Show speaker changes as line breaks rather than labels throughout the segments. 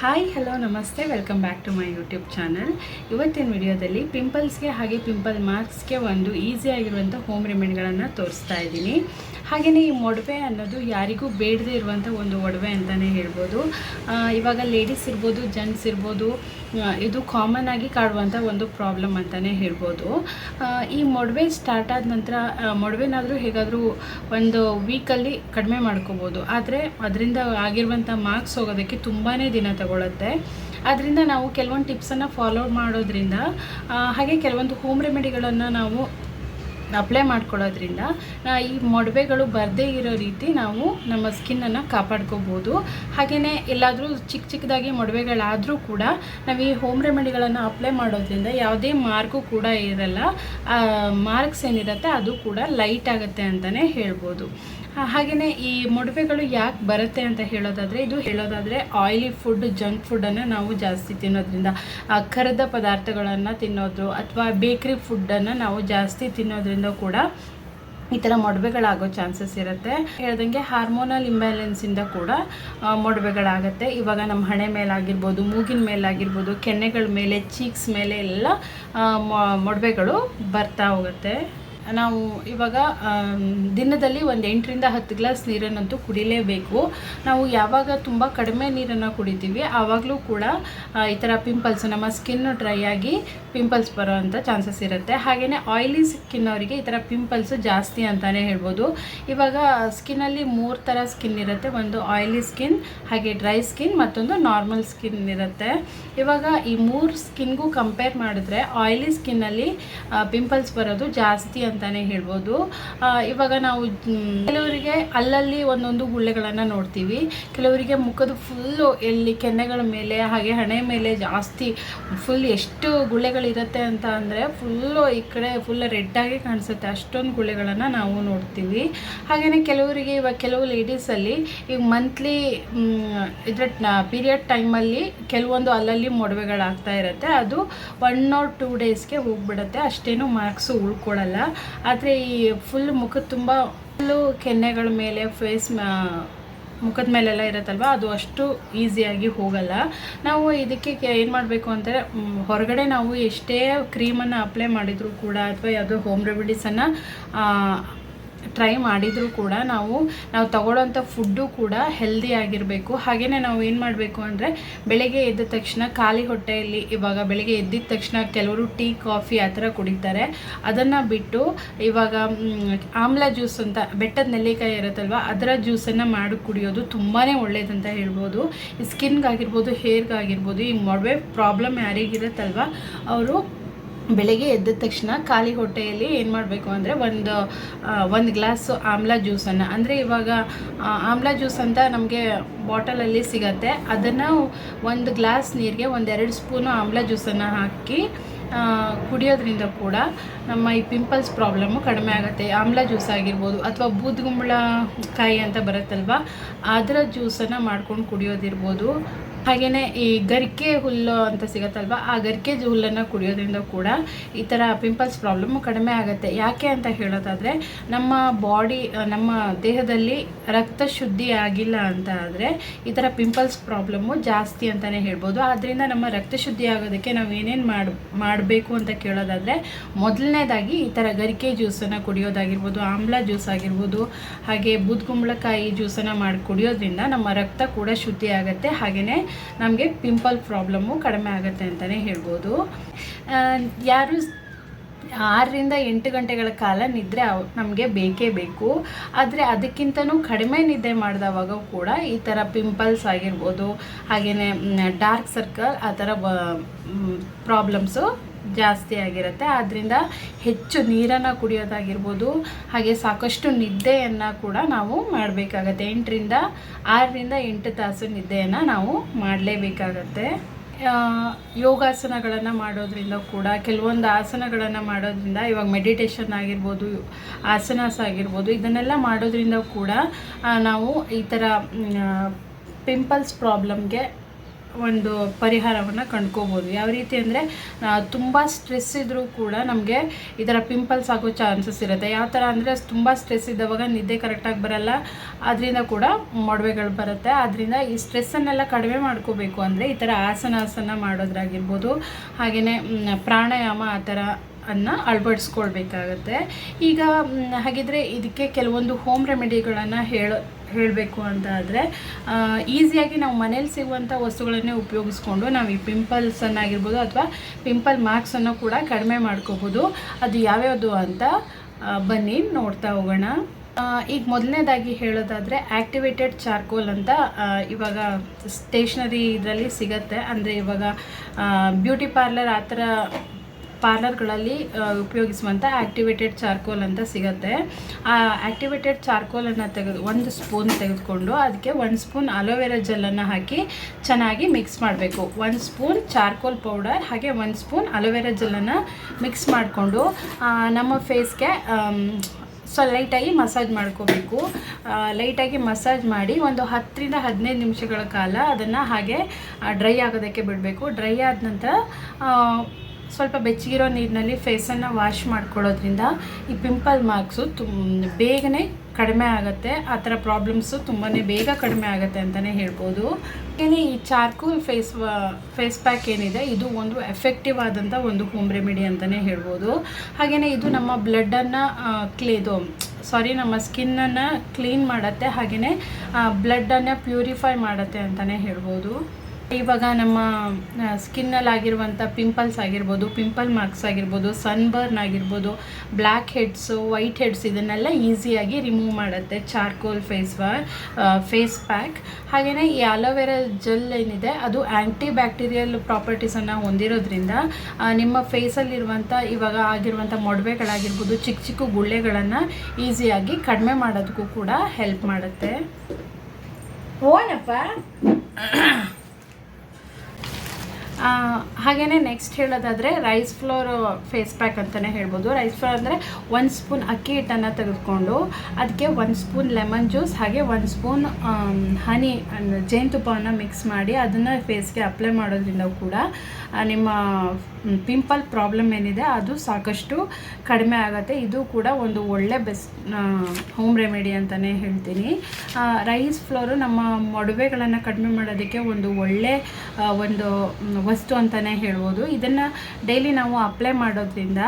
Hi hello ನಮಸ್ತೆ welcome back to my YouTube channel ಇವತ್ತಿನ ವಿಡಿಯೋದಲ್ಲಿ ಪಿಂಪಲ್ಸ್ಗೆ ಹಾಗೆ ಪಿಂಪಲ್ ಮಾರ್ಕ್ಸ್ಗೆ ಒಂದು ಈಸಿ ಆಗಿರುವಂಥ ಹೋಮ್ ರೆಮಿಡಿಗಳನ್ನು ತೋರಿಸ್ತಾ ಇದ್ದೀನಿ. ಹಾಗೆಯೇ ಈ ಮೊಡವೆ ಅನ್ನೋದು ಯಾರಿಗೂ ಬೇಡದೇ ಇರುವಂಥ ಒಂದು ಒಡವೆ ಅಂತಲೇ ಹೇಳ್ಬೋದು. ಇವಾಗ ಲೇಡೀಸ್ ಇರ್ಬೋದು ಜೆಂಟ್ಸ್ ಇರ್ಬೋದು ಇದು ಕಾಮನ್ ಆಗಿ ಕಾಡುವಂಥ ಒಂದು ಪ್ರಾಬ್ಲಮ್ ಅಂತಲೇ ಹೇಳ್ಬೋದು. ಈ ಮೊಡವೆ ಸ್ಟಾರ್ಟ್ ಆದ ನಂತರ ಮೊಡವೆನಾದರೂ ಹೇಗಾದರೂ ಒಂದು ವೀಕಲ್ಲಿ ಕಡಿಮೆ ಮಾಡ್ಕೋಬೋದು. ಆದರೆ ಅದರಿಂದ ಆಗಿರುವಂಥ ಮಾರ್ಕ್ಸ್ ಹೋಗೋದಕ್ಕೆ ತುಂಬಾ ದಿನ ತಗೊಳುತ್ತೆ. ಅದರಿಂದ ನಾವು ಕೆಲವೊಂದು ಟಿಪ್ಸನ್ನು ಫಾಲೋ ಮಾಡೋದ್ರಿಂದ ಹಾಗೆ ಕೆಲವೊಂದು ಹೋಮ್ ರೆಮಿಡಿಗಳನ್ನು ನಾವು ಅಪ್ಲೈ ಮಾಡ್ಕೊಳ್ಳೋದ್ರಿಂದ ಈ ಮೊಡವೆಗಳು ಬರದೇ ಇರೋ ರೀತಿ ನಾವು ನಮ್ಮ ಸ್ಕಿನ್ನನ್ನು ಕಾಪಾಡ್ಕೋಬೋದು. ಹಾಗೆಯೇ ಎಲ್ಲಾದರೂ ಚಿಕ್ಕ ಚಿಕ್ಕದಾಗಿ ಮೊಡವೆಗಳಾದರೂ ಕೂಡ ನಾವು ಈ ಹೋಮ್ ರೆಮಿಡಿಗಳನ್ನು ಅಪ್ಲೈ ಮಾಡೋದ್ರಿಂದ ಯಾವುದೇ ಮಾರ್ಕು ಕೂಡ ಇರಲ್ಲ. ಮಾರ್ಕ್ಸ್ ಏನಿರುತ್ತೆ ಅದು ಕೂಡ ಲೈಟ್ ಆಗುತ್ತೆ ಅಂತಲೇ ಹೇಳ್ಬೋದು. ಹಾಗೆಯೇ ಈ ಮೊಡವೆಗಳು ಯಾಕೆ ಬರುತ್ತೆ ಅಂತ ಹೇಳೋದಾದರೆ, ಇದು ಹೇಳೋದಾದರೆ ಆಯಿಲಿ ಫುಡ್ ಜಂಕ್ ಫುಡ್ಡನ್ನು ನಾವು ಜಾಸ್ತಿ ತಿನ್ನೋದ್ರಿಂದ. ಕರದ ಪದಾರ್ಥಗಳನ್ನು ತಿನ್ನೋದು ಅಥವಾ ಬೇಕ್ರಿ ಫುಡ್ಡನ್ನು ನಾವು ಜಾಸ್ತಿ ತಿನ್ನೋದ್ರಿಂದ ಕೂಡ ಈ ಥರ ಮೊಡವೆಗಳಾಗೋ ಚಾನ್ಸಸ್ ಇರುತ್ತೆ. ಹೇಳ್ದಂಗೆ ಹಾರ್ಮೋನಲ್ ಇಂಬ್ಯಾಲೆನ್ಸಿಂದ ಕೂಡ ಮೊಡವೆಗಳಾಗತ್ತೆ ಇವಾಗ ನಮ್ಮ ಹಣೆ ಮೇಲಾಗಿರ್ಬೋದು, ಮೂಗಿನ ಮೇಲಾಗಿರ್ಬೋದು, ಕೆನ್ನೆಗಳ ಮೇಲೆ ಚೀಕ್ಸ್ ಮೇಲೆ ಎಲ್ಲ ಮೊಡವೆಗಳು ಬರ್ತಾ ಹೋಗುತ್ತೆ. ನಾವು ಇವಾಗ ದಿನದಲ್ಲಿ ಒಂದು ಎಂಟರಿಂದ ಹತ್ತು ಗ್ಲಾಸ್ ನೀರನ್ನಂತೂ ಕುಡಿಲೇಬೇಕು. ನಾವು ಯಾವಾಗ ತುಂಬ ಕಡಿಮೆ ನೀರನ್ನು ಕುಡಿತೀವಿ, ಆವಾಗಲೂ ಕೂಡ ಈ ಥರ ಪಿಂಪಲ್ಸ್ ನಮ್ಮ ಸ್ಕಿನ್ ಡ್ರೈ ಆಗಿ ಪಿಂಪಲ್ಸ್ ಬರೋವಂಥ ಚಾನ್ಸಸ್ ಇರುತ್ತೆ. ಹಾಗೆಯೇ ಆಯಿಲಿ ಸ್ಕಿನ್ ಅವರಿಗೆ ಈ ಥರ ಪಿಂಪಲ್ಸ್ ಜಾಸ್ತಿ ಅಂತಲೇ ಹೇಳ್ಬೋದು. ಇವಾಗ ಸ್ಕಿನ್ನಲ್ಲಿ ಮೂರು ಥರ ಸ್ಕಿನ್ ಇರುತ್ತೆ. ಒಂದು ಆಯಿಲಿ ಸ್ಕಿನ್ ಹಾಗೆ ಡ್ರೈ ಸ್ಕಿನ್ ಮತ್ತೊಂದು ನಾರ್ಮಲ್ ಸ್ಕಿನ್ ಇರುತ್ತೆ. ಇವಾಗ ಈ ಮೂರು ಸ್ಕಿನ್ಗೂ ಕಂಪೇರ್ ಮಾಡಿದ್ರೆ ಆಯಿಲಿ ಸ್ಕಿನ್ನಲ್ಲಿ ಪಿಂಪಲ್ಸ್ ಬರೋದು ಜಾಸ್ತಿ ಅಂತಲೇ ಹೇಳ್ಬೋದು. ಇವಾಗ ನಾವು ಕೆಲವರಿಗೆ ಅಲ್ಲಲ್ಲಿ ಒಂದೊಂದು ಗುಳ್ಳೆಗಳನ್ನು ನೋಡ್ತೀವಿ. ಕೆಲವರಿಗೆ ಮುಖದ ಫುಲ್ಲು ಎಲ್ಲಿ ಕೆನ್ನೆಗಳ ಮೇಲೆ, ಹಾಗೆ ಹಣೆ ಮೇಲೆ ಜಾಸ್ತಿ ಫುಲ್ ಎಷ್ಟು ಗುಳ್ಳೆಗಳಿರುತ್ತೆ ಅಂತ ಅಂದರೆ ಫುಲ್ಲು ಈ ಕಡೆ ಫುಲ್ ರೆಡ್ಡಾಗಿ ಕಾಣಿಸುತ್ತೆ. ಅಷ್ಟೊಂದು ಗುಳ್ಳೆಗಳನ್ನು ನಾವು ನೋಡ್ತೀವಿ. ಹಾಗೆಯೇ ಕೆಲವರಿಗೆ ಇವಾಗ ಕೆಲವು ಲೇಡೀಸಲ್ಲಿ ಈಗ ಮಂತ್ಲಿ ಇದರ ಪೀರಿಯಡ್ ಟೈಮಲ್ಲಿ ಕೆಲವೊಂದು ಅಲ್ಲಲ್ಲಿ ಮೊಡವೆಗಳಾಗ್ತಾ ಇರುತ್ತೆ. ಅದು ಒನ್ ಆರ್ ಟೂ ಡೇಸ್ಗೆ ಹೋಗ್ಬಿಡುತ್ತೆ. ಅಷ್ಟೇನು ಮಾರ್ಕ್ಸು ಉಳ್ಕೊಳ್ಳಲ್ಲ ಆದರೆ ಈ ಫುಲ್ ಮುಖದ ತುಂಬ ಫುಲ್ಲು ಕೆನ್ನೆಗಳ ಮೇಲೆ ಫೇಸ್ ಮುಖದ ಮೇಲೆಲ್ಲ ಇರುತ್ತಲ್ವ? ಅದು ಅಷ್ಟು ಈಸಿಯಾಗಿ ಹೋಗಲ್ಲ. ನಾವು ಇದಕ್ಕೆ ಏನು ಮಾಡಬೇಕು ಅಂದರೆ ಹೊರಗಡೆ ನಾವು ಎಷ್ಟೇ ಕ್ರೀಮನ್ನು ಅಪ್ಲೈ ಮಾಡಿದರೂ ಕೂಡ ಅಥವಾ ಯಾವುದೋ ಹೋಮ್ ರೆಮಿಡೀಸನ್ನು ಟ್ರೈ ಮಾಡಿದರೂ ಕೂಡ ನಾವು ನಾವು ತಗೊಳ್ಳೋಂಥ ಫುಡ್ಡು ಕೂಡ ಹೆಲ್ದಿ ಆಗಿರಬೇಕು. ಹಾಗೆಯೇ ನಾವು ಏನು ಮಾಡಬೇಕು ಅಂದರೆ, ಬೆಳಗ್ಗೆ ಎದ್ದ ತಕ್ಷಣ ಖಾಲಿ ಹೊಟ್ಟೆಯಲ್ಲಿ, ಇವಾಗ ಬೆಳಗ್ಗೆ ಎದ್ದಿದ ತಕ್ಷಣ ಕೆಲವರು ಟೀ ಕಾಫಿ ಆ ಥರ ಕುಡಿತಾರೆ. ಅದನ್ನು ಬಿಟ್ಟು ಇವಾಗ ಆಮ್ಲ ಜ್ಯೂಸ್ ಅಂತ ಬೆಟ್ಟದ ನೆಲ್ಲಿಕಾಯಿ ಇರುತ್ತಲ್ವ, ಅದರ ಜ್ಯೂಸನ್ನು ಮಾಡಿ ಕುಡಿಯೋದು ತುಂಬಾ ಒಳ್ಳೆಯದಂತ ಹೇಳ್ಬೋದು. ಸ್ಕಿನ್ಗಾಗಿರ್ಬೋದು ಹೇರ್ಗಾಗಿರ್ಬೋದು ಈ ಮೊಡವೆ ಪ್ರಾಬ್ಲಮ್ ಯಾರಿಗಿರುತ್ತಲ್ವ ಅವರು ಬೆಳಗ್ಗೆ ಎದ್ದ ತಕ್ಷಣ ಖಾಲಿ ಹೊಟ್ಟೆಯಲ್ಲಿ ಏನು ಮಾಡಬೇಕು ಅಂದರೆ ಒಂದು ಒಂದು ಗ್ಲಾಸು ಆಮ್ಲ ಜ್ಯೂಸನ್ನು ಅಂದರೆ ಇವಾಗ ಆಮ್ಲ ಜ್ಯೂಸ್ ಅಂತ ನಮಗೆ ಬಾಟಲಲ್ಲಿ ಸಿಗತ್ತೆ. ಅದನ್ನು ಒಂದು ಗ್ಲಾಸ್ ನೀರಿಗೆ ಒಂದೆರಡು ಸ್ಪೂನು ಆಮ್ಲ ಜ್ಯೂಸನ್ನು ಹಾಕಿ ಕುಡಿಯೋದ್ರಿಂದ ಕೂಡ ನಮ್ಮ ಈ ಪಿಂಪಲ್ಸ್ ಪ್ರಾಬ್ಲಮ್ಮು ಕಡಿಮೆ ಆಗುತ್ತೆ. ಆಮ್ಲ ಜ್ಯೂಸ್ ಆಗಿರ್ಬೋದು ಅಥವಾ ಬೂದ್ಗುಂಬಳ ಕಾಯಿ ಅಂತ ಬರುತ್ತಲ್ವ, ಅದರ ಜ್ಯೂಸನ್ನು ಮಾಡ್ಕೊಂಡು ಕುಡಿಯೋದಿರ್ಬೋದು. ಹಾಗೆಯೇ ಈ ಗರಿಕೆ ಹುಲ್ಲು ಅಂತ ಸಿಗುತ್ತಲ್ವ, ಆ ಗರಿಕೆ ಹುಲ್ಲನ್ನು ಕುಡಿಯೋದ್ರಿಂದ ಕೂಡ ಈ ಥರ ಪಿಂಪಲ್ಸ್ ಪ್ರಾಬ್ಲಮ್ ಕಡಿಮೆ ಆಗುತ್ತೆ. ಯಾಕೆ ಅಂತ ಹೇಳೋದಾದರೆ, ನಮ್ಮ ಬಾಡಿ ನಮ್ಮ ದೇಹದಲ್ಲಿ ರಕ್ತ ಶುದ್ಧಿ ಆಗಿಲ್ಲ ಅಂತ ಆದರೆ ಈ ಥರ ಪಿಂಪಲ್ಸ್ ಪ್ರಾಬ್ಲಮ್ಮು ಜಾಸ್ತಿ ಅಂತಲೇ ಹೇಳ್ಬೋದು. ಆದ್ದರಿಂದ ನಮ್ಮ ರಕ್ತ ಶುದ್ಧಿ ಆಗೋದಕ್ಕೆ ನಾವು ಏನೇನು ಮಾಡಿ, ಮಾಡಬೇಕು ಅಂತ ಕೇಳೋದಾದರೆ, ಮೊದಲನೇದಾಗಿ ಈ ಥರ ಗರಿಕೆ ಜ್ಯೂಸನ್ನು ಕುಡಿಯೋದಾಗಿರ್ಬೋದು, ಆಮ್ಲ ಜ್ಯೂಸ್ ಆಗಿರ್ಬೋದು, ಹಾಗೆ ಬೂದ್ಗುಂಬಳಕಾಯಿ ಜ್ಯೂಸನ್ನು ಮಾಡಿ, ಕುಡಿಯೋದ್ರಿಂದ ನಮ್ಮ ರಕ್ತ ಕೂಡ ಶುದ್ಧಿ ಆಗುತ್ತೆ. ಹಾಗೆಯೇ ನಮಗೆ ಪಿಂಪಲ್ ಪ್ರಾಬ್ಲಮ್ಮು ಕಡಿಮೆ ಆಗುತ್ತೆ ಅಂತಲೇ ಹೇಳ್ಬೋದು. ಯಾರು ಆರರಿಂದ ಎಂಟು ಗಂಟೆಗಳ ಕಾಲ ನಿದ್ರೆ ನಮಗೆ ಬೇಕೇ ಬೇಕು. ಆದರೆ ಅದಕ್ಕಿಂತನೂ ಕಡಿಮೆ ನಿದ್ದೆ ಮಾಡಿದವಾಗ ಕೂಡ ಈ ಥರ ಪಿಂಪಲ್ಸ್ ಆಗಿರ್ಬೋದು ಹಾಗೆಯೇ ಡಾರ್ಕ್ ಸರ್ಕಲ್ ಆ ಥರ ಪ್ರಾಬ್ಲಮ್ಸು ಜಾಸ್ತಿ ಆಗಿರುತ್ತೆ. ಆದ್ದರಿಂದ ಹೆಚ್ಚು ನೀರನ್ನು ಕುಡಿಯೋದಾಗಿರ್ಬೋದು, ಹಾಗೆ ಸಾಕಷ್ಟು ನಿದ್ದೆಯನ್ನು ಕೂಡ ನಾವು ಮಾಡಬೇಕಾಗತ್ತೆ. ಎಂಟರಿಂದ ಆರರಿಂದ ಎಂಟು ತಾಸು ನಿದ್ದೆಯನ್ನು ನಾವು ಮಾಡಲೇಬೇಕಾಗತ್ತೆ. ಯೋಗಾಸನಗಳನ್ನು ಮಾಡೋದ್ರಿಂದ ಕೂಡ, ಕೆಲವೊಂದು ಆಸನಗಳನ್ನು ಮಾಡೋದ್ರಿಂದ, ಇವಾಗ ಮೆಡಿಟೇಷನ್ ಆಗಿರ್ಬೋದು ಆಸನಾಸ್ ಆಗಿರ್ಬೋದು, ಇದನ್ನೆಲ್ಲ ಮಾಡೋದ್ರಿಂದ ಕೂಡ ನಾವು ಈ ಥರ ಪಿಂಪಲ್ಸ್ ಪ್ರಾಬ್ಲಮ್ಗೆ ಒಂದು ಪರಿಹಾರವನ್ನು ಕಂಡ್ಕೋಬೋದು. ಯಾವ ರೀತಿ ಅಂದರೆ ತುಂಬ ಸ್ಟ್ರೆಸ್ ಇದ್ದರೂ ಕೂಡ ನಮಗೆ ಈ ಥರ ಪಿಂಪಲ್ಸ್ ಆಗೋ ಚಾನ್ಸಸ್ ಇರುತ್ತೆ. ಯಾವ ಥರ ಅಂದರೆ, ತುಂಬ ಸ್ಟ್ರೆಸ್ ಇದ್ದವಾಗ ನಿದ್ದೆ ಕರೆಕ್ಟಾಗಿ ಬರಲ್ಲ. ಅದರಿಂದ ಕೂಡ ಮೊಡವೆಗಳು ಬರುತ್ತೆ. ಆದ್ದರಿಂದ ಈ ಸ್ಟ್ರೆಸ್ಸನ್ನೆಲ್ಲ ಕಡಿಮೆ ಮಾಡ್ಕೋಬೇಕು ಅಂದರೆ ಈ ಥರ ಆಸನಾಸನ ಮಾಡೋದ್ರಾಗಿರ್ಬೋದು. ಹಾಗೆಯೇ ಪ್ರಾಣಾಯಾಮ ಆ ಥರ ಅನ್ನ ಅಳವಡಿಸ್ಕೊಳ್ಬೇಕಾಗತ್ತೆ. ಈಗ ಹಾಗಿದ್ರೆ ಇದಕ್ಕೆ ಕೆಲವೊಂದು ಹೋಮ್ ರೆಮಿಡಿಗಳನ್ನು ಹೇಳ ಹೇಳಬೇಕು ಅಂತ ಆದರೆ ಈಸಿಯಾಗಿ ನಾವು ಮನೇಲಿ ಸಿಗುವಂಥ ವಸ್ತುಗಳನ್ನೇ ಉಪಯೋಗಿಸ್ಕೊಂಡು ನಾವು ಈ ಪಿಂಪಲ್ಸನ್ನಾಗಿರ್ಬೋದು ಅಥವಾ ಪಿಂಪಲ್ ಮಾರ್ಕ್ಸನ್ನು ಕೂಡ ಕಡಿಮೆ ಮಾಡ್ಕೋಬೋದು. ಅದು ಯಾವ್ಯಾವುದು ಅಂತ ಬನ್ನಿ ನೋಡ್ತಾ ಹೋಗೋಣ. ಈಗ ಮೊದಲನೇದಾಗಿ ಹೇಳೋದಾದರೆ ಆ್ಯಕ್ಟಿವೇಟೆಡ್ ಚಾರ್ಕೋಲ್ ಅಂತ ಇವಾಗ ಸ್ಟೇಷ್ನರಿ ಇದರಲ್ಲಿ ಸಿಗತ್ತೆ. ಅಂದರೆ ಇವಾಗ ಬ್ಯೂಟಿ ಪಾರ್ಲರ್ ಆ ಥರ ಪಾರ್ಲರ್ಗಳಲ್ಲಿ ಉಪಯೋಗಿಸುವಂಥ ಆ್ಯಕ್ಟಿವೇಟೆಡ್ ಚಾರ್ಕೋಲ್ ಅಂತ ಸಿಗುತ್ತೆ. ಆ ಆ್ಯಕ್ಟಿವೇಟೆಡ್ ಚಾರ್ಕೋಲನ್ನು ತೆಗೆದು, ಒಂದು ಸ್ಪೂನ್ ತೆಗೆದುಕೊಂಡು ಅದಕ್ಕೆ ಒಂದು ಸ್ಪೂನ್ ಅಲೋವೆರಾ ಜೆಲ್ಲನ್ನು ಹಾಕಿ ಚೆನ್ನಾಗಿ ಮಿಕ್ಸ್ ಮಾಡಬೇಕು. ಒಂದು ಸ್ಪೂನ್ ಚಾರ್ಕೋಲ್ ಪೌಡರ್ ಹಾಗೆ ಒಂದು ಸ್ಪೂನ್ ಅಲೋವೆರಾ ಜೆಲ್ಲನ್ನು ಮಿಕ್ಸ್ ಮಾಡಿಕೊಂಡು ನಮ್ಮ ಫೇಸ್ಗೆ ಸೊ ಲೈಟಾಗಿ ಮಸಾಜ್ ಮಾಡ್ಕೋಬೇಕು. ಲೈಟಾಗಿ ಮಸಾಜ್ ಮಾಡಿ ಒಂದು ಹತ್ತರಿಂದ ಹದಿನೈದು ನಿಮಿಷಗಳ ಕಾಲ ಅದನ್ನು ಹಾಗೆ ಡ್ರೈ ಆಗೋದಕ್ಕೆ ಬಿಡಬೇಕು. ಡ್ರೈ ಆದ ನಂತರ ಸ್ವಲ್ಪ ಬೆಚ್ಚಗಿರೋ ನೀರಿನಲ್ಲಿ ಫೇಸನ್ನು ವಾಶ್ ಮಾಡ್ಕೊಳ್ಳೋದ್ರಿಂದ ಈ ಪಿಂಪಲ್ ಮಾರ್ಕ್ಸು ತುಂಬ ಬೇಗನೆ ಕಡಿಮೆ ಆಗುತ್ತೆ. ಆ ಥರ ಪ್ರಾಬ್ಲಮ್ಸು ತುಂಬಾ ಬೇಗ ಕಡಿಮೆ ಆಗುತ್ತೆ ಅಂತಲೇ ಹೇಳ್ಬೋದು. ಏನೇ ಈ ಚಾರ್ಕೋಲ್ ಫೇಸ್ ಫೇಸ್ ಪ್ಯಾಕ್ ಏನಿದೆ, ಇದು ಒಂದು ಎಫೆಕ್ಟಿವ್ ಆದಂಥ ಒಂದು ಹೋಮ್ ರೆಮಿಡಿ ಅಂತಲೇ ಹೇಳ್ಬೋದು. ಹಾಗೆಯೇ ಇದು ನಮ್ಮ ಬ್ಲಡ್ಡನ್ನು ಕ್ಲೇದು ಸಾರಿ, ನಮ್ಮ ಸ್ಕಿನ್ನನ್ನು ಕ್ಲೀನ್ ಮಾಡುತ್ತೆ. ಹಾಗೆಯೇ ಬ್ಲಡ್ಡನ್ನು ಪ್ಯೂರಿಫೈ ಮಾಡುತ್ತೆ ಅಂತಲೇ ಹೇಳ್ಬೋದು. ಇವಾಗ ನಮ್ಮ ಸ್ಕಿನ್ನಲ್ಲಿ ಆಗಿರುವಂಥ ಪಿಂಪಲ್ಸ್ ಆಗಿರ್ಬೋದು ಪಿಂಪಲ್ ಮಾರ್ಕ್ಸ್ ಆಗಿರ್ಬೋದು ಸನ್ಬರ್ನ್ ಆಗಿರ್ಬೋದು ಬ್ಲ್ಯಾಕ್ ಹೆಡ್ಸು ವೈಟ್ ಹೆಡ್ಸ್ ಇದನ್ನೆಲ್ಲ ಈಸಿಯಾಗಿ ರಿಮೂವ್ ಮಾಡುತ್ತೆ. ಚಾರ್ಕೋಲ್ ಫೇಸ್ ವಾ ಫೇಸ್ ಪ್ಯಾಕ್ ಹಾಗೆಯೇ ಈ ಅಲೋವೆರಾ ಜೆಲ್ ಏನಿದೆ, ಅದು ಆ್ಯಂಟಿ ಬ್ಯಾಕ್ಟೀರಿಯಲ್ ಪ್ರಾಪರ್ಟೀಸನ್ನು ಹೊಂದಿರೋದ್ರಿಂದ ನಿಮ್ಮ ಫೇಸಲ್ಲಿರುವಂಥ ಇವಾಗ ಆಗಿರುವಂಥ ಮೊಡವೆಗಳಾಗಿರ್ಬೋದು, ಚಿಕ್ಕ ಚಿಕ್ಕ ಗುಳ್ಳೆಗಳನ್ನು ಈಸಿಯಾಗಿ ಕಡಿಮೆ ಮಾಡೋದಕ್ಕೂ ಕೂಡ ಹೆಲ್ಪ್ ಮಾಡುತ್ತೆ. ಓನಪ್ಪ. ಹಾಗೆಯೇ ನೆಕ್ಸ್ಟ್ ಹೇಳೋದಾದರೆ ರೈಸ್ ಫ್ಲೋರ್ ಫೇಸ್ ಪ್ಯಾಕ್ ಅಂತಲೇ ಹೇಳ್ಬೋದು. ರೈಸ್ ಫ್ಲೋರ್ ಅಂದರೆ ಒಂದು ಸ್ಪೂನ್ ಅಕ್ಕಿ ಹಿಟ್ಟನ್ನು ತೆಗೆದುಕೊಂಡು ಅದಕ್ಕೆ ಒಂದು ಸ್ಪೂನ್ ಲೆಮನ್ ಜ್ಯೂಸ್ ಹಾಗೆ ಒಂದು ಸ್ಪೂನ್ ಹನಿ ಜೇನುತುಪ್ಪವನ್ನು ಮಿಕ್ಸ್ ಮಾಡಿ ಅದನ್ನು ಫೇಸ್ಗೆ ಅಪ್ಲೈ ಮಾಡೋದ್ರಿಂದ ಕೂಡ ನಿಮ್ಮ ಪಿಂಪಲ್ ಪ್ರಾಬ್ಲಮ್ ಏನಿದೆ, ಅದು ಸಾಕಷ್ಟು ಕಡಿಮೆ ಆಗುತ್ತೆ. ಇದು ಕೂಡ ಒಂದು ಒಳ್ಳೆ ಬೆಸ್ಟ್ ಹೋಮ್ ರೆಮಿಡಿ ಅಂತಲೇ ಹೇಳ್ತೀನಿ. ರೈಸ್ ಫ್ಲೋರು ನಮ್ಮ ಮೊಡವೆಗಳನ್ನು ಕಡಿಮೆ ಮಾಡೋದಕ್ಕೆ ಒಂದು ಒಳ್ಳೆ ಒಂದು ವಸ್ತು ಅಂತಲೇ ಹೇಳ್ಬೋದು. ಇದನ್ನು ಡೈಲಿ ನಾವು ಅಪ್ಲೈ ಮಾಡೋದ್ರಿಂದ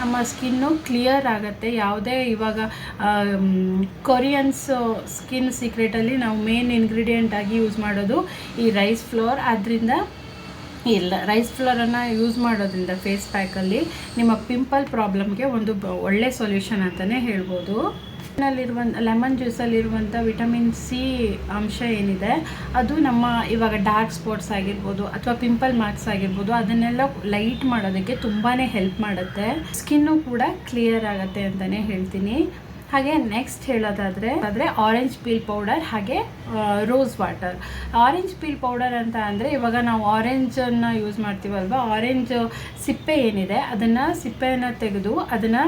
ನಮ್ಮ ಸ್ಕಿನ್ನು ಕ್ಲಿಯರ್ ಆಗುತ್ತೆ. ಯಾವುದೇ ಇವಾಗ ಕೊರಿಯನ್ಸ್ ಸ್ಕಿನ್ ಸೀಕ್ರೆಟಲ್ಲಿ ನಾವು ಮೇನ್ ಇಂಗ್ರೀಡಿಯೆಂಟ್ ಆಗಿ ಯೂಸ್ ಮಾಡೋದು ಈ ರೈಸ್ ಫ್ಲೋರ್ ಆದ್ದರಿಂದ ಇಲ್ಲ. ರೈಸ್ ಫ್ಲೋರನ್ನು ಯೂಸ್ ಮಾಡೋದ್ರಿಂದ ಫೇಸ್ ಪ್ಯಾಕಲ್ಲಿ ನಿಮ್ಮ ಪಿಂಪಲ್ ಪ್ರಾಬ್ಲಮ್ಗೆ ಒಂದು ಒಳ್ಳೆ ಸೊಲ್ಯೂಷನ್ ಅಂತಲೇ ಹೇಳ್ಬೋದು. ನಲ್ಲಿರುವಂಥ ಲೆಮನ್ ಜ್ಯೂಸಲ್ಲಿರುವಂಥ ವಿಟಮಿನ್ ಸಿ ಅಂಶ ಏನಿದೆ, ಅದು ನಮ್ಮ ಇವಾಗ ಡಾರ್ಕ್ ಸ್ಪಾಟ್ಸ್ ಆಗಿರ್ಬೋದು ಅಥವಾ ಪಿಂಪಲ್ ಮಾರ್ಕ್ಸ್ ಆಗಿರ್ಬೋದು, ಅದನ್ನೆಲ್ಲ ಲೈಟ್ ಮಾಡೋದಕ್ಕೆ ತುಂಬಾ ಹೆಲ್ಪ್ ಮಾಡುತ್ತೆ. ಸ್ಕಿನ್ನು ಕೂಡ ಕ್ಲಿಯರ್ ಆಗುತ್ತೆ ಅಂತಲೇ ಹೇಳ್ತೀನಿ. ಹಾಗೆ ನೆಕ್ಸ್ಟ್ ಹೇಳೋದಾದರೆ ಆದರೆ ಆರೆಂಜ್ ಪೀಲ್ ಪೌಡರ್ ಹಾಗೆ rose water orange peel powder ಅಂತ ಅಂದರೆ ಇವಾಗ ನಾವು ಆರೆಂಜನ್ನು ಯೂಸ್ ಮಾಡ್ತೀವಲ್ವ? ಆರೆಂಜ್ ಸಿಪ್ಪೆ ಏನಿದೆ, ಅದನ್ನು ಸಿಪ್ಪೆಯನ್ನು ತೆಗೆದು ಅದನ್ನು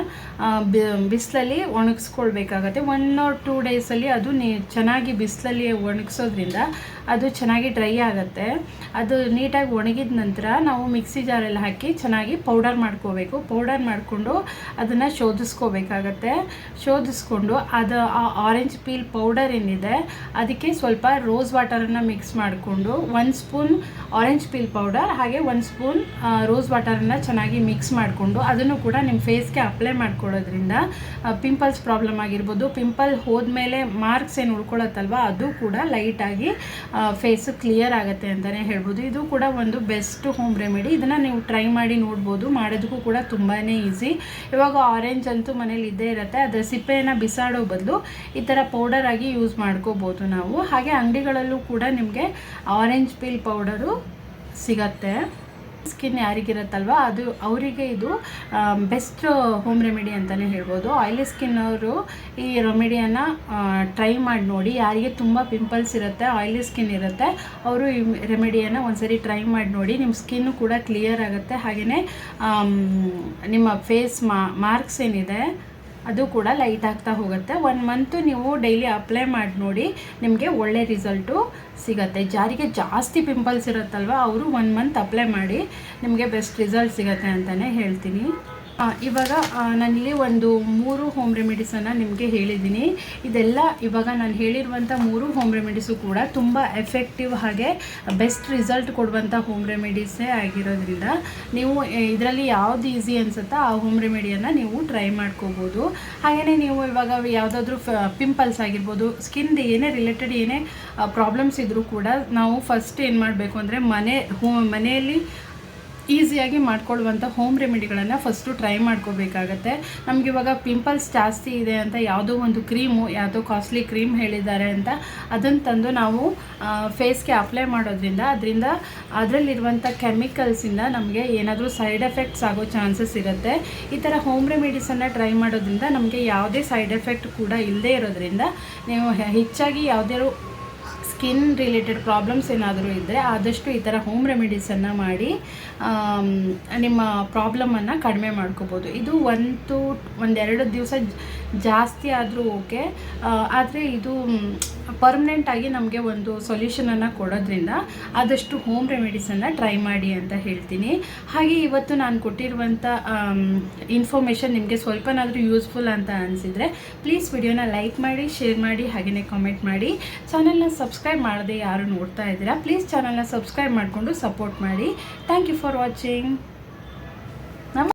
ಬಿಸಿಲಲ್ಲಿ ಒಣಗಿಸ್ಕೊಳ್ಬೇಕಾಗತ್ತೆ. ಒನ್ ಆರ್ ಟೂ ಡೇಸಲ್ಲಿ ಅದು ನೀ, ಚೆನ್ನಾಗಿ ಬಿಸಿಲಲ್ಲಿ ಒಣಗಿಸೋದ್ರಿಂದ ಅದು ಚೆನ್ನಾಗಿ ಡ್ರೈ ಆಗುತ್ತೆ. ಅದು ನೀಟಾಗಿ ಒಣಗಿದ ನಂತರ ನಾವು ಮಿಕ್ಸಿ ಜಾರಲ್ಲಿ ಹಾಕಿ ಚೆನ್ನಾಗಿ ಪೌಡರ್ ಮಾಡ್ಕೋಬೇಕು. ಪೌಡರ್ ಮಾಡಿಕೊಂಡು ಅದನ್ನು ಶೋಧಿಸ್ಕೋಬೇಕಾಗತ್ತೆ. ಶೋಧಿಸ್ಕೊಂಡು ಅದು ಆ ಆರೆಂಜ್ ಪೀಲ್ ಪೌಡರ್ ಏನಿದೆ, ಅದಕ್ಕೆ ಸ್ವಲ್ಪ ರೋಸ್ ವಾಟರನ್ನು ಮಿಕ್ಸ್ ಮಾಡಿಕೊಂಡು ಒಂದು ಸ್ಪೂನ್ ಆರೆಂಜ್ ಪೀಲ್ ಪೌಡರ್, ಹಾಗೆ ಒಂದು ಸ್ಪೂನ್ ರೋಸ್ ವಾಟರನ್ನು ಚೆನ್ನಾಗಿ ಮಿಕ್ಸ್ ಮಾಡಿಕೊಂಡು ಅದನ್ನು ಕೂಡ ನಿಮ್ಮ ಫೇಸ್ಗೆ ಅಪ್ಲೈ ಮಾಡ್ಕೊಳ್ಳೋದ್ರಿಂದ ಪಿಂಪಲ್ಸ್ ಪ್ರಾಬ್ಲಮ್ ಆಗಿರ್ಬೋದು. ಪಿಂಪಲ್ ಹೋದ್ಮೇಲೆ ಮಾರ್ಕ್ಸ್ ಏನು ಉಳ್ಕೊಳತ್ತಲ್ವ ಅದು ಕೂಡ ಲೈಟಾಗಿ ಫೇಸು ಕ್ಲಿಯರ್ ಆಗುತ್ತೆ ಅಂತಲೇ ಹೇಳ್ಬೋದು. ಇದು ಕೂಡ ಒಂದು ಬೆಸ್ಟ್ ಹೋಮ್ ರೆಮಿಡಿ ಇದನ್ನು ನೀವು ಟ್ರೈ ಮಾಡಿ ನೋಡ್ಬೋದು. ಮಾಡೋದಕ್ಕೂ ಕೂಡ ತುಂಬಾ ಈಸಿ ಇವಾಗ ಆರೆಂಜ್ ಅಂತೂ ಮನೇಲಿ ಇದ್ದೇ ಇರುತ್ತೆ. ಅದರ ಸಿಪ್ಪೆಯನ್ನು ಬಿಸಾಡೋ ಬದಲು ಈ ಥರ ಪೌಡರ್ ಆಗಿ ಯೂಸ್ ಮಾಡ್ಕೋಬೋದು ನಾವು. ಹಾಗೆ ಅಂಗಡಿಗಳಲ್ಲೂ ಕೂಡ ನಿಮಗೆ ಆರೆಂಜ್ ಪೀಲ್ ಪೌಡರು ಸಿಗತ್ತೆ. ಸ್ಕಿನ್ ಯಾರಿಗಿರತ್ತಲ್ವ? ಅದು ಅವರಿಗೆ ಇದು ಬೆಸ್ಟ್ ಹೋಮ್ ರೆಮಿಡಿ ಅಂತಲೇ ಹೇಳ್ಬೋದು. ಆಯಿಲಿ ಸ್ಕಿನ್ ಅವರು ಈ ರೆಮಿಡಿಯನ್ನು ಟ್ರೈ ಮಾಡಿ ನೋಡಿ. ಯಾರಿಗೆ ತುಂಬ ಪಿಂಪಲ್ಸ್ ಇರುತ್ತೆ ಆಯಿಲಿ ಸ್ಕಿನ್ ಇರುತ್ತೆ, ಅವರು ಈ ರೆಮಿಡಿಯನ್ನು ಒಂದ್ಸರಿ ಟ್ರೈ ಮಾಡಿ ನೋಡಿ. ನಿಮ್ಮ ಸ್ಕಿನ್ ಕೂಡ ಕ್ಲಿಯರ್ ಆಗುತ್ತೆ. ಹಾಗೆಯೇ ನಿಮ್ಮ ಫೇಸ್ ಮಾರ್ಕ್ಸ್ ಏನಿದೆ ಅದು ಕೂಡ ಲೈಟ್ ಆಗ್ತಾ ಹೋಗುತ್ತೆ. ಒನ್ ಮಂತು ನೀವು ಡೈಲಿ ಅಪ್ಲೈ ಮಾಡಿ ನೋಡಿ ನಿಮಗೆ ಒಳ್ಳೆ ರಿಸಲ್ಟು ಸಿಗತ್ತೆ. ಜಾರಿಗೆ ಜಾಸ್ತಿ ಪಿಂಪಲ್ಸ್ ಇರುತ್ತಲ್ವ, ಅವರು ಒನ್ ಮಂತ್ ಅಪ್ಲೈ ಮಾಡಿ ನಿಮಗೆ ಬೆಸ್ಟ್ ರಿಸಲ್ಟ್ ಸಿಗತ್ತೆ ಅಂತಲೇ ಹೇಳ್ತೀನಿ. ಇವಾಗ ನಾನು ನಾನಿಲ್ಲಿ ಒಂದು ಮೂರು ಹೋಮ್ ರೆಮಿಡೀಸನ್ನು ನಿಮಗೆ ಹೇಳಿದ್ದೀನಿ. ಇದೆಲ್ಲ ಇವಾಗ ನಾನು ಹೇಳಿರುವಂಥ ಮೂರು ಹೋಮ್ ರೆಮಿಡೀಸು ಕೂಡ ತುಂಬ ಎಫೆಕ್ಟಿವ್ ಹಾಗೆ ಬೆಸ್ಟ್ ರಿಸಲ್ಟ್ ಕೊಡುವಂಥ ಹೋಮ್ ರೆಮಿಡೀಸೇ ಆಗಿರೋದ್ರಿಂದ ನೀವು ಇದರಲ್ಲಿ ಯಾವುದು ಈಸಿ ಅನಿಸುತ್ತೋ ಆ ಹೋಮ್ ರೆಮಿಡಿಯನ್ನು ನೀವು ಟ್ರೈ ಮಾಡ್ಕೋಬೋದು. ಹಾಗೆಯೇ ನೀವು ಇವಾಗ ಯಾವುದಾದ್ರೂ ಪಿಂಪಲ್ಸ್ ಆಗಿರ್ಬೋದು ಸ್ಕಿನ್ದು ಏನೇ ರಿಲೇಟೆಡ್ ಏನೇ ಪ್ರಾಬ್ಲಮ್ಸ್ ಇದ್ದರೂ ಕೂಡ ನಾವು ಫಸ್ಟ್ ಏನು ಮಾಡಬೇಕು ಅಂದರೆ ಮನೆ, ಹೋ, ಮನೆಯಲ್ಲಿ ಈಸಿಯಾಗಿ ಮಾಡ್ಕೊಳ್ಳುವಂಥ ಹೋಮ್ ರೆಮಿಡಿಗಳನ್ನು ಫಸ್ಟು ಟ್ರೈ ಮಾಡ್ಕೋಬೇಕಾಗತ್ತೆ. ಇವಾಗ ಪಿಂಪಲ್ಸ್ ಜಾಸ್ತಿ ಇದೆ ಅಂತ ಯಾವುದೋ ಒಂದು ಕ್ರೀಮು ಯಾವುದೋ ಕಾಸ್ಟ್ಲಿ ಕ್ರೀಮ್ ಹೇಳಿದ್ದಾರೆ ಅಂತ ಅದನ್ನು ತಂದು ನಾವು ಫೇಸ್ಗೆ ಅಪ್ಲೈ ಮಾಡೋದ್ರಿಂದ ಅದರಿಂದ ಅದರಲ್ಲಿರುವಂಥ ಕೆಮಿಕಲ್ಸಿಂದ ನಮಗೆ ಏನಾದರೂ ಸೈಡ್ ಎಫೆಕ್ಟ್ಸ್ ಆಗೋ ಚಾನ್ಸಸ್ ಇರುತ್ತೆ. ಈ ಥರ ಹೋಮ್ ರೆಮಿಡೀಸನ್ನು ಟ್ರೈ ಮಾಡೋದ್ರಿಂದ ನಮಗೆ ಯಾವುದೇ ಸೈಡ್ ಎಫೆಕ್ಟ್ ಕೂಡ ಇಲ್ಲದೇ ಇರೋದ್ರಿಂದ ನೀವು ಹೆಚ್ಚಾಗಿ ಯಾವುದೇ ಸ್ಕಿನ್ ರಿಲೇಟೆಡ್ ಪ್ರಾಬ್ಲಮ್ಸ್ ಏನಾದರೂ ಇದ್ದರೆ ಆದಷ್ಟು ಈ ಥರ ಹೋಮ್ ರೆಮಿಡೀಸನ್ನು ಮಾಡಿ ನಿಮ್ಮ ಪ್ರಾಬ್ಲಮನ್ನು ಕಡಿಮೆ ಮಾಡ್ಕೋಬೋದು. ಇದು ಒಂದು ಒಂದೆರಡು ದಿವಸ ಜಾಸ್ತಿ ಆದರೂ ಓಕೆ ಆದರೆ ಇದು ಪರ್ಮನೆಂಟಾಗಿ ನಮಗೆ ಒಂದು ಸೊಲ್ಯೂಷನನ್ನು ಕೊಡೋದ್ರಿಂದ ಆದಷ್ಟು ಹೋಮ್ ರೆಮಿಡೀಸನ್ನು ಟ್ರೈ ಮಾಡಿ ಅಂತ ಹೇಳ್ತೀನಿ. ಹಾಗೆ ಇವತ್ತು ನಾನು ಕೊಟ್ಟಿರುವಂಥ ಇನ್ಫಾರ್ಮೇಷನ್ ನಿಮಗೆ ಸ್ವಲ್ಪನಾದರೂ ಯೂಸ್ಫುಲ್ ಅಂತ ಅನಿಸಿದರೆ ಪ್ಲೀಸ್ ವಿಡಿಯೋನ ಲೈಕ್ ಮಾಡಿ ಶೇರ್ ಮಾಡಿ ಹಾಗೆಯೇ ಕಾಮೆಂಟ್ ಮಾಡಿ. ಚಾನಲ್ನ ಸಬ್ಸ್ಕ್ರೈಬ್ ಮಾಡದೆ ಯಾರು ನೋಡ್ತಾ ಇದ್ದೀರಾ ಪ್ಲೀಸ್ ಚಾನಲ್ನ ಸಬ್ಸ್ಕ್ರೈಬ್ ಮಾಡಿಕೊಂಡು ಸಪೋರ್ಟ್ ಮಾಡಿ. Thank you for watching